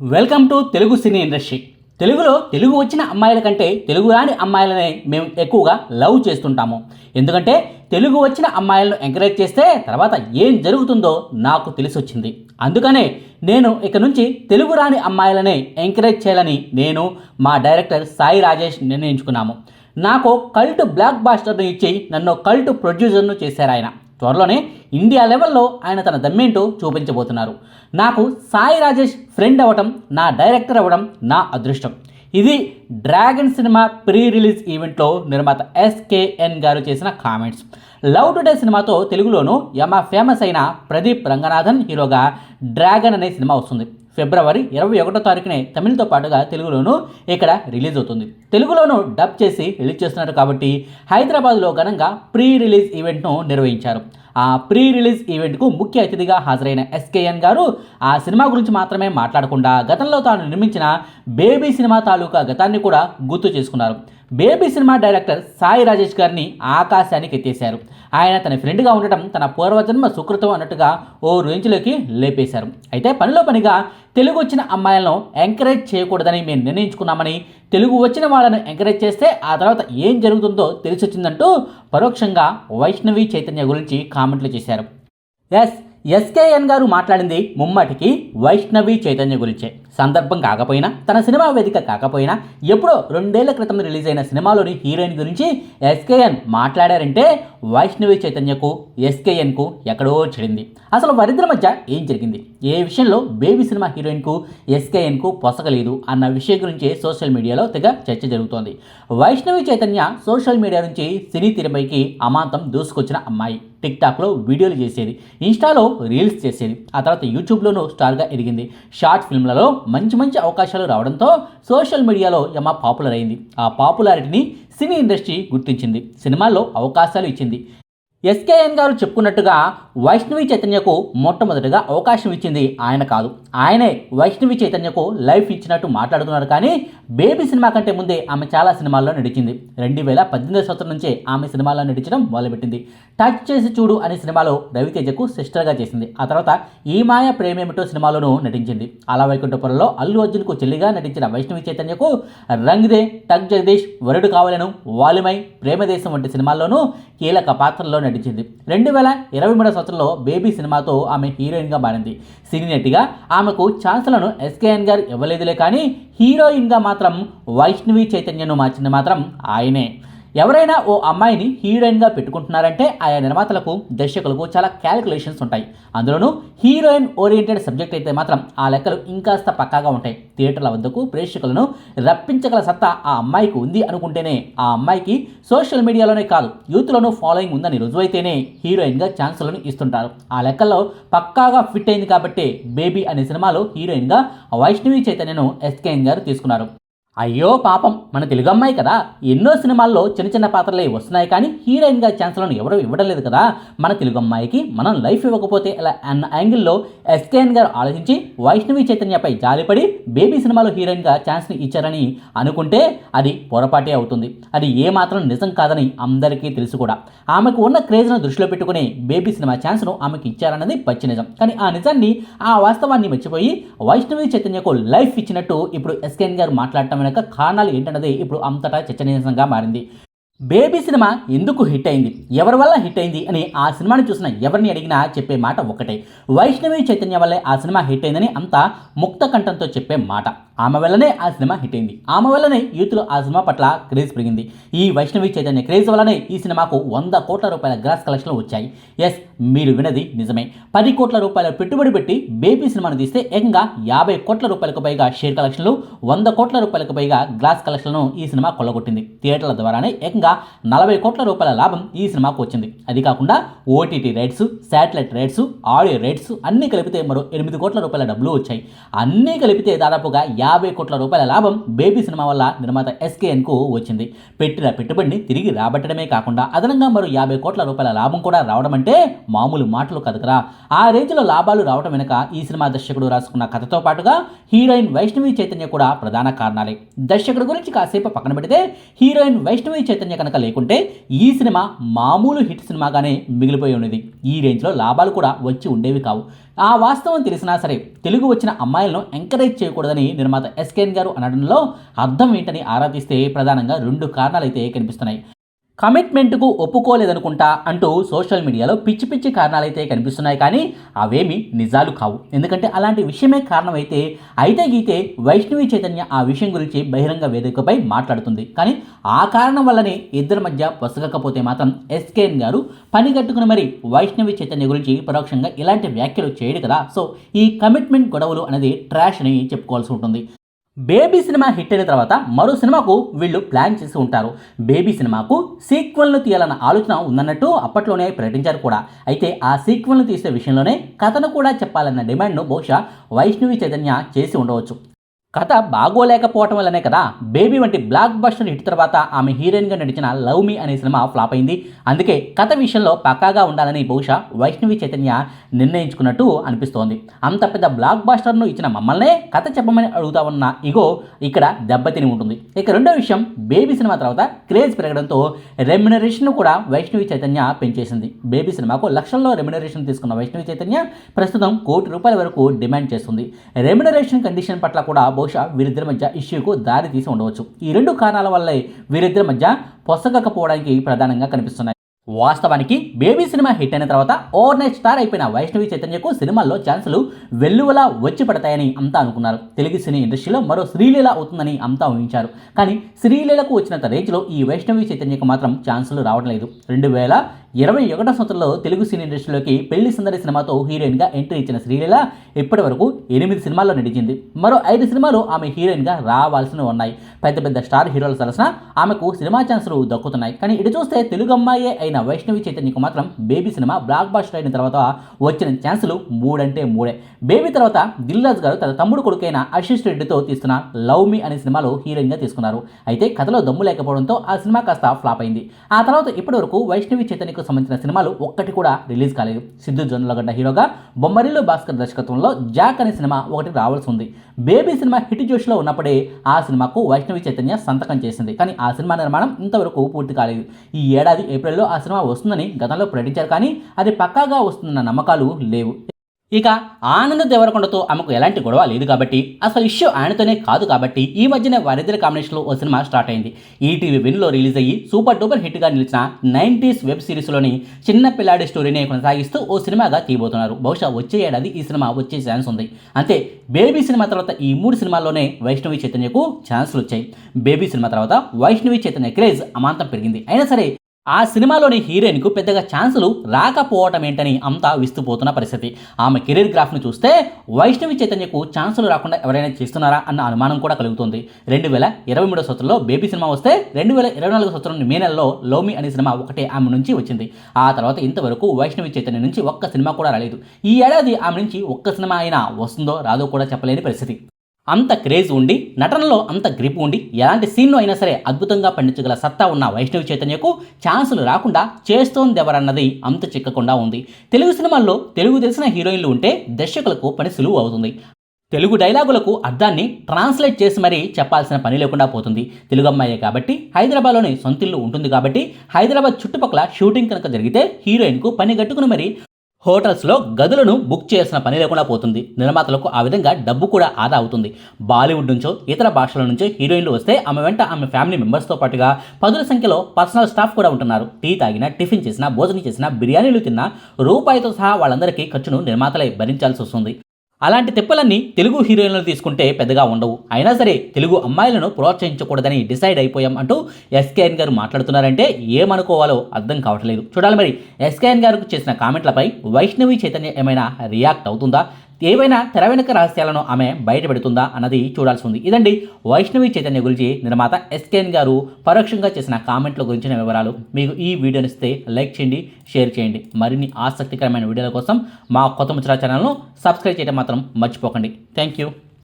Welcome to Telugu cine industry. తెలుగులో తెలుగు వచ్చిన అమ్మాయిల కంటే తెలుగు రాని అమ్మాయిలనే మేము ఎక్కువగా లవ్ చేస్తుంటాము. ఎందుకంటే తెలుగు వచ్చిన అమ్మాయిలను ఎంకరేజ్ చేస్తే తర్వాత ఏం జరుగుతుందో నాకు తెలిసి వచ్చింది అందుకనే నేను ఇక నుంచి తెలుగు రాని అమ్మాయిలనే ఎంకరేజ్ చేయాలని నేను మా డైరెక్టర్ సాయి రాజేష్ నిర్ణయించుకున్నాము. నాకు కల్ట్ బ్లాక్ బాస్టర్ను ఇచ్చి నన్ను కల్ట్ ప్రొడ్యూసర్ను చేశారు ఆయన త్వరలోనే ఇండియా లెవెల్లో ఆయన తన దమ్మేంటో చూపించబోతున్నారు. నాకు సాయి రాజేష్ ఫ్రెండ్ అవ్వటం నా డైరెక్టర్ అవ్వడం నా అదృష్టం. ఇది డ్రాగన్ సినిమా ప్రీ రిలీజ్ ఈవెంట్లో నిర్మాత ఎస్కేఎన్ గారు చేసిన కామెంట్స్. లవ్ టుడే సినిమాతో తెలుగులోనూ యమ ఫేమస్ అయిన ప్రదీప్ రంగనాథన్ హీరోగా డ్రాగన్ అనే సినిమా వస్తుంది. ఫిబ్రవరి ఇరవై ఒకటో తారీఖునే తమిళ్తో పాటుగా తెలుగులోనూ ఇక్కడ రిలీజ్ అవుతుంది. తెలుగులోనూ డబ్ చేసి రిలీజ్ చేస్తున్నారు కాబట్టి హైదరాబాద్లో ఘనంగా ప్రీ రిలీజ్ ఈవెంట్ను నిర్వహించారు. ఆ ప్రీ రిలీజ్ ఈవెంట్కు ముఖ్య అతిథిగా హాజరైన ఎస్కేఎన్ గారు ఆ సినిమా గురించి మాత్రమే మాట్లాడకుండా గతంలో తాను నిర్మించిన బేబీ సినిమా తాలూకా గతాన్ని కూడా గుర్తు చేసుకున్నారు. Baby cinema director Sai Rajesh గారిని ఆకాశానికి ఎత్తేశారు. ఆయన తన ఫ్రెండ్గా ఉండటం తన పూర్వజన్మ సుకృతం అన్నట్టుగా ఓ రేంజ్లోకి లేపేశారు. అయితే పనిలో పనిగా తెలుగు వచ్చిన అమ్మాయిలను ఎంకరేజ్ చేయకూడదని మేము నిర్ణయించుకున్నామని తెలుగు వచ్చిన వాళ్ళను ఎంకరేజ్ చేస్తే ఆ తర్వాత ఏం జరుగుతుందో తెలిసి వచ్చిందంటూ పరోక్షంగా వైష్ణవి చైతన్య గురించి కామెంట్లు చేశారు. ఎస్ ఎస్కేఎన్ గారు మాట్లాడింది ముమ్మటికి వైష్ణవి చైతన్య గురించే. సందర్భం కాకపోయినా తన సినిమా వేదిక కాకపోయినా ఎప్పుడో రెండేళ్ళ క్రితం రిలీజ్ అయిన సినిమాలోని హీరోయిన్ గురించి ఎస్కేఎన్ మాట్లాడారంటే వైష్ణవి చైతన్యకు ఎస్కేఎన్కు ఎక్కడో చెడింది. అసలు వారిద్దరి మధ్య ఏం జరిగింది? ఏ విషయంలో బేబీ సినిమా హీరోయిన్కు ఎస్కేఎన్కు పొసగలేదు అన్న విషయం గురించి సోషల్ మీడియాలో తెగ చర్చ జరుగుతోంది. వైష్ణవి చైతన్య సోషల్ మీడియా నుంచి సినీ తెరపైకి అమాంతం దూసుకొచ్చిన అమ్మాయి. టిక్టాక్లో వీడియోలు చేసేది ఇన్స్టాలో రీల్స్ చేసేది ఆ తర్వాత యూట్యూబ్లోనూ స్టార్గా ఎదిగింది. షార్ట్ ఫిల్మ్లలో మంచి మంచి అవకాశాలు రావడంతో సోషల్ మీడియాలో యమ పాపులర్ అయింది. ఆ పాపులారిటీని సినీ ఇండస్ట్రీ గుర్తించింది. సినిమాల్లో అవకాశాలు ఇచ్చింది. ఎస్కేఎన్ గారు చెప్పుకున్నట్టుగా వైష్ణవి చైతన్యకు మొట్టమొదటిగా అవకాశం ఇచ్చింది ఆయన కాదు. ఆయనే వైష్ణవి చైతన్యకు లైఫ్ ఇచ్చినట్టు మాట్లాడుతున్నారు కానీ బేబీ సినిమా కంటే ముందే ఆమె చాలా సినిమాల్లో నడిచింది రెండు వేల పద్దెనిమిది సంవత్సరం నుంచే ఆమె సినిమాల్లో నటించడం మొదలుపెట్టింది. టచ్ చేసి చూడు అనే సినిమాలో రవితేజకు సిస్టర్గా చేసింది. ఆ తర్వాత ఈ మాయ ప్రేమేమిటో సినిమాలోనూ నటించింది. అలా వైకుంఠపురంలో అల్లు అర్జున్కు చెల్లిగా నటించిన వైష్ణవి చైతన్యకు రంగ్దే టక్ జగదీష్ వరుడు కావాలను వాలిమై ప్రేమదేశం వంటి సినిమాల్లోనూ కీలక పాత్రల్లో నటించింది. రెండు వేల ఇరవై మూడో సంవత్సరంలో బేబీ సినిమాతో ఆమె హీరోయిన్గా మారింది. సినీ నటిగా ఆమెకు ఛాన్స్లను ఎస్కేఎన్ గారు ఇవ్వలేదులే కానీ హీరోయిన్గా మాత్రం వైష్ణవి చైతన్యను మార్చింది మాత్రం ఆయనే. ఎవరైనా ఓ అమ్మాయిని హీరోయిన్గా పెట్టుకుంటున్నారంటే ఆయా నిర్మాతలకు దర్శకులకు చాలా క్యాలిక్యులేషన్స్ ఉంటాయి. అందులోనూ హీరోయిన్ ఓరియంటెడ్ సబ్జెక్ట్ అయితే మాత్రం ఆ లెక్కలు ఇంకాస్త పక్కాగా ఉంటాయి. థియేటర్ల వద్దకు ప్రేక్షకులను రప్పించగల సత్తా ఆ అమ్మాయికి ఉంది అనుకుంటేనే ఆ అమ్మాయికి సోషల్ మీడియాలోనే కాదు యూత్లోనూ ఫాలోయింగ్ ఉందని రుజువైతేనే హీరోయిన్గా ఛాన్సులను ఇస్తుంటారు. ఆ లెక్కల్లో పక్కాగా ఫిట్ అయింది కాబట్టి బేబీ అనే సినిమాలో హీరోయిన్గా వైష్ణవి చైతన్యను ఎస్కేఎన్ గారు తీసుకున్నారు. అయ్యో పాపం మన తెలుగు అమ్మాయి కదా. ఎన్నో సినిమాల్లో చిన్న చిన్న పాత్రలే వస్తున్నాయి కానీ హీరోయిన్గా ఛాన్స్లను ఎవరూ ఇవ్వడం లేదు కదా. మన తెలుగు అమ్మాయికి మనం లైఫ్ ఇవ్వకపోతే ఇలా అన్న యాంగిల్లో ఎస్కేఎన్ గారు ఆలోచించి వైష్ణవి చైతన్యపై జాలిపడి బేబీ సినిమాలో హీరోయిన్గా ఛాన్స్ని ఇచ్చారని అనుకుంటే అది పొరపాటే అవుతుంది. అది ఏమాత్రం నిజం కాదని అందరికీ తెలుసు కూడా. ఆమెకు ఉన్న క్రేజ్ను దృష్టిలో పెట్టుకుని బేబీ సినిమా ఛాన్స్ను ఆమెకి ఇచ్చారన్నది పచ్చి నిజం. కానీ ఆ నిజాన్ని ఆ వాస్తవాన్ని మర్చిపోయి వైష్ణవి చైతన్యకు లైఫ్ ఇచ్చినట్టు ఇప్పుడు ఎస్కేఎన్ గారు మాట్లాడటం యొక్క కారణాలు ఏంటన్నది ఇప్పుడు అంతటా చర్చనీయాంశంగా మారింది. బేబీ సినిమా ఎందుకు హిట్ అయింది? ఎవరి వల్ల హిట్ అయింది? అని ఆ సినిమాని చూసిన ఎవరిని అడిగినా చెప్పే మాట ఒకటే. వైష్ణవి చైతన్య వల్లే ఆ సినిమా హిట్ అయిందని అంతా ముక్త కంఠంతో చెప్పే మాట. ఆమె వల్లనే ఆ సినిమా హిట్ అయింది. ఆమె వల్లనే యూత్లో ఆ సినిమా పట్ల క్రేజ్ పెరిగింది. ఈ వైష్ణవి చైతన్య క్రేజ్ వల్లనే ఈ సినిమాకు వంద కోట్ల రూపాయల గ్రాస్ కలెక్షన్లు వచ్చాయి. ఎస్ మీరు వినది నిజమే. పది కోట్ల రూపాయల పెట్టుబడి పెట్టి బేబీ సినిమాను తీస్తే ఏకంగా యాభై కోట్ల రూపాయలకు పైగా షేర్ కలెక్షన్లు వంద కోట్ల రూపాయలకు పైగా గ్లాస్ కలెక్షన్లను ఈ సినిమా కొల్లగొట్టింది. థియేటర్ల ద్వారానే ఏకంగా నలభై కోట్ల రూపాయల లాభం ఈ సినిమాకు వచ్చింది. అది కాకుండా OTT rights satellite rights audio rights అన్నీ కలిపితే మరో ఎనిమిది కోట్ల రూపాయల డబ్బులు వచ్చాయి. అన్నీ కలిపితే దాదాపుగా యాభై కోట్ల రూపాయల లాభం బేబీ సినిమా వల్ల నిర్మాత ఎస్కేఎన్కు వచ్చింది. పెట్టిన పెట్టుబడిని తిరిగి రాబట్టడమే కాకుండా అదనంగా మరో యాభై కోట్ల రూపాయల లాభం కూడా రావడం అంటే మామూలు మాటలు కాదు కదా ఆ రేంజ్లో లాభాలు రావడం వెనుక ఈ సినిమా దర్శకుడు రాసుకున్న కథతో పాటుగా హీరోయిన్ వైష్ణవి చైతన్య కూడా ప్రధాన కారణాలే. దర్శకుడు గురించి కాసేపు పక్కన పెడితే హీరోయిన్ వైష్ణవి చైతన్య కనుక లేకుంటే ఈ సినిమా మామూలు హిట్ సినిమాగానే మిగిలిపోయి ఉండేది ఈ రేంజ్లో లాభాలు కూడా వచ్చి ఉండేవి కావు. ఆ వాస్తవం తెలిసినా సరే తెలుగు వచ్చిన అమ్మాయిలను ఎంకరేజ్ చేయకూడదని నిర్మాత ఎస్కేన్ గారు అనడంలో అర్థం ఏంటని ఆరాధిస్తే ప్రధానంగా రెండు కారణాలు అయితే కనిపిస్తున్నాయి. కమిట్మెంట్కు ఒప్పుకోలేదనుకుంటా అంటూ సోషల్ మీడియాలో పిచ్చి పిచ్చి కారణాలైతే కనిపిస్తున్నాయి కానీ అవేమి నిజాలు కావు. ఎందుకంటే అలాంటి విషయమే కారణమైతే అయితే గీతే వైష్ణవి చైతన్య ఆ విషయం గురించి బహిరంగ వేదికపై మాట్లాడుతుంది. కానీ ఆ కారణం వల్లనే ఇద్దరి మధ్య పొసగకపోతే మాత్రం ఎస్కేఎన్ గారు పని కట్టుకుని మరి వైష్ణవి చైతన్య గురించి పరోక్షంగా ఇలాంటి వ్యాఖ్యలు చేయడు కదా. సో ఈ కమిట్మెంట్ గొడవలు అనేది ట్రాష్ అని చెప్పుకోవాల్సి ఉంటుంది. బేబీ సినిమా హిట్ అయిన తర్వాత మరో సినిమాకు వీళ్ళు ప్లాన్ చేసి ఉంటారు. బేబీ సినిమాకు సీక్వెల్ను తీయాలన్న ఆలోచన ఉందన్నట్టు అప్పట్లోనే ప్రకటించారు కూడా. అయితే ఆ సీక్వెల్ను తీసే విషయంలోనే కథను కూడా చెప్పాలన్న డిమాండ్ను బహుశా వైష్ణవి చైతన్య చేసి ఉండవచ్చు. కథ బాగోలేకపోవటం వల్లనే కదా బేబీ వంటి బ్లాక్ బస్టర్ హిట్ తర్వాత ఆమె హీరోయిన్గా నడిచిన లవ్ మీ అనే సినిమా ఫ్లాప్ అయింది. అందుకే కథ విషయంలో పక్కాగా ఉండాలని బహుశా వైష్ణవి చైతన్య నిర్ణయించుకున్నట్టు అనిపిస్తోంది. అంత పెద్ద బ్లాక్ బస్టర్ను ఇచ్చిన మమ్మల్నే కథ చెప్పమని అడుగుతా ఉన్న ఇగో ఇక్కడ దెబ్బతిని ఉంటుంది. ఇక రెండో విషయం బేబీ సినిమా తర్వాత క్రేజ్ పెరగడంతో రెమ్యునరేషన్ కూడా వైష్ణవి చైతన్య పెంచేసింది. బేబీ సినిమాకు లక్షల్లో రెమ్యునరేషన్ తీసుకున్న వైష్ణవి చైతన్య ప్రస్తుతం కోటి రూపాయల వరకు డిమాండ్ చేస్తుంది. రెమ్యునరేషన్ కండిషన్ పట్ల కూడా బహుశా వీరిద్దరి మధ్య ఇష్యూకు దారి తీసి ఉండవచ్చు. ఈ రెండు కారణాల వల్లే వీరిద్దరి మధ్య పొసగకపోవడానికి ప్రధానంగా కనిపిస్తున్నాయి. వాస్తవానికి బేబీ సినిమా హిట్ అయిన తర్వాత ఓవర్ నైట్ స్టార్ అయిపోయిన వైష్ణవి చైతన్యకు సినిమాల్లో ఛాన్సులు వెల్లువలా వచ్చి పడతాయని అంతా అనుకున్నారు. తెలుగు సినీ ఇండస్ట్రీలో మరో శ్రీలీల అవుతుందని అంతా ఊహించారు. కానీ శ్రీలీలకు వచ్చినంత రేంజ్లో ఈ వైష్ణవి చైతన్యకు మాత్రం ఛాన్సులు రావడం లేదు రెండు వేల ఇరవై ఒకటో సంవత్సరంలో తెలుగు సినీ ఇండస్ట్రీలోకి పెళ్ళి సుందరి సినిమాతో హీరోయిన్గా ఎంట్రీ ఇచ్చిన శ్రీలీల ఇప్పటి వరకు ఎనిమిది సినిమాల్లో నటించింది. మరో ఐదు సినిమాలు ఆమె హీరోయిన్గా రావాల్సినవి ఉన్నాయి. పెద్ద పెద్ద స్టార్ హీరోల సరసన ఆమెకు సినిమా ఛాన్సులు దక్కుతున్నాయి. కానీ ఇటు చూస్తే తెలుగు అమ్మాయే అయిన వైష్ణవి చైతన్యకు మాత్రం బేబీ సినిమా బ్లాక్ బాస్టర్ అయిన తర్వాత వచ్చిన ఛాన్సులు మూడంటే మూడే. బేబీ తర్వాత దిల్రాజ్ గారు తన తమ్ముడు కొడుకైన ఆశిష్ రెడ్డితో తీస్తున్న లవ్ మీ అనే సినిమాలో హీరోయిన్గా తీసుకున్నారు. అయితే కథలో దమ్ము లేకపోవడంతో ఆ సినిమా కాస్త ఫ్లాప్ అయింది. ఆ తర్వాత ఇప్పటివరకు వైష్ణవి చైతన్యకు సంబంధించిన సినిమాలు ఒక్కటి కూడా రిలీజ్ కాలేదు. సిద్ధు జొన్నలగడ్డ హీరోగా బొమ్మరిల్లు భాస్కర్ దర్శకత్వంలో జాక్ అనే సినిమా ఒకటి రావాల్సి ఉంది. బేబీ సినిమా హిట్ జోష్లో ఉన్నప్పుడే ఆ సినిమాకు వైష్ణవి చైతన్య సంతకం చేసింది. కానీ ఆ సినిమా నిర్మాణం ఇంతవరకు పూర్తి కాలేదు. ఈ ఏడాది ఏప్రిల్లో ఆ సినిమా వస్తుందని గతంలో ప్రకటించారు కానీ అది పక్కాగా వస్తుందన్న నమ్మకాలు లేవు. ఇక ఆనంద్ దేవరకొండతో ఆమెకు ఎలాంటి గొడవ లేదు కాబట్టి అసలు ఇష్యూ ఆయనతోనే కాదు కాబట్టి ఈ మధ్యనే వారిద్దరి కాంబినేషన్లో ఓ సినిమా స్టార్ట్ అయింది. ఈటీవీ విన్లో రిలీజ్ అయ్యి సూపర్ డూపర్ హిట్గా నిలిచిన నైంటీస్ వెబ్ సిరీస్లోని చిన్న పిల్లాడి స్టోరీని కొనసాగిస్తూ ఓ సినిమాగా తీయబోతున్నారు. బహుశా వచ్చే ఏడాది ఈ సినిమా వచ్చే ఛాన్స్ ఉంది. అంతే బేబీ సినిమా తర్వాత ఈ మూడు సినిమాల్లోనే వైష్ణవి చైతన్యకు ఛాన్సులు వచ్చాయి బేబీ సినిమా తర్వాత వైష్ణవి చైతన్య క్రేజ్ అమాంతం పెరిగింది. అయినా సరే ఆ సినిమాలోని హీరోయిన్కు పెద్దగా ఛాన్సులు రాకపోవటం ఏంటని అంతా విస్తుపోతున్న పరిస్థితి. ఆమె కెరీర్ గ్రాఫ్ను చూస్తే వైష్ణవి చైతన్యకు ఛాన్సులు రాకుండా ఎవరైనా చేస్తున్నారా అన్న అనుమానం కూడా కలుగుతుంది. రెండు వేల ఇరవై మూడో సంవత్సరంలో బేబీ సినిమా వస్తే రెండు వేల ఇరవై నాలుగు సంవత్సరం మే నెలలో లోమి అనే సినిమా ఒకటే ఆమె నుంచి వచ్చింది. ఆ తర్వాత ఇంతవరకు వైష్ణవి చైతన్య నుంచి ఒక్క సినిమా కూడా రాలేదు. ఈ ఏడాది ఆమె నుంచి ఒక్క సినిమా అయినా వస్తుందో రాదో కూడా చెప్పలేని పరిస్థితి. అంత క్రేజ్ ఉండి నటనలో అంత గ్రిప్ ఉండి ఎలాంటి సీన్లో అయినా సరే అద్భుతంగా పండించగల సత్తా ఉన్న వైష్ణవి చైతన్యకు ఛాన్సులు రాకుండా చేస్తోందెవరన్నది అంత చిక్కకుండా ఉంది. తెలుగు సినిమాల్లో తెలుగు తెలిసిన హీరోయిన్లు ఉంటే దర్శకులకు పని సులువు అవుతుంది. తెలుగు డైలాగులకు అర్థాన్ని ట్రాన్స్లేట్ చేసి మరీ చెప్పాల్సిన పని లేకుండా పోతుంది. తెలుగు అమ్మాయే కాబట్టి హైదరాబాద్లోని సొంతిల్లు ఉంటుంది కాబట్టి హైదరాబాద్ చుట్టుపక్కల షూటింగ్ కనుక జరిగితే హీరోయిన్కు పని గట్టుకుని మరీ హోటల్స్లో గదులను బుక్ చేసిన పని లేకుండా పోతుంది. నిర్మాతలకు ఆ విధంగా డబ్బు కూడా ఆదా అవుతుంది. బాలీవుడ్ నుంచో ఇతర భాషల నుంచో హీరోయిన్లు వస్తే ఆమె వెంట ఆమె ఫ్యామిలీ మెంబర్స్తో పాటుగా పదుల సంఖ్యలో పర్సనల్ స్టాఫ్ కూడా ఉంటున్నారు. టీ తాగినా టిఫిన్ చేసినా భోజనం చేసినా బిర్యానీలు తిన్నా రూపాయితో సహా వాళ్ళందరికీ ఖర్చును నిర్మాతలే భరించాల్సి వస్తుంది. అలాంటి తిప్పలన్నీ తెలుగు హీరోయిన్లు తీసుకుంటే పెద్దగా ఉండవు. అయినా సరే తెలుగు అమ్మాయిలను ప్రోత్సహించకూడదని డిసైడ్ అయిపోయాం అంటూ ఎస్కేఎన్ గారు మాట్లాడుతున్నారంటే ఏమనుకోవాలో అర్థం కావట్లేదు. చూడాలి మరి ఎస్కేఎన్ గారికి చేసిన కామెంట్లపై వైష్ణవి చైతన్య ఏమైనా రియాక్ట్ అవుతుందా? ఏవైనా తెర వెనుక రహస్యాలను ఆమె బయటపెడుతుందా అన్నది చూడాల్సి ఉంది. ఇదండి వైష్ణవి చైతన్య గురించి నిర్మాత ఎస్కేన్ గారు పరోక్షంగా చేసిన కామెంట్ల గురించిన వివరాలు. మీకు ఈ వీడియోని ఇస్తే లైక్ చేయండి షేర్ చేయండి. మరిన్ని ఆసక్తికరమైన వీడియోల కోసం మా కొత్త ముచ్చరా ఛానల్ను సబ్స్క్రైబ్ చేయడం మాత్రం మర్చిపోకండి. Thank you.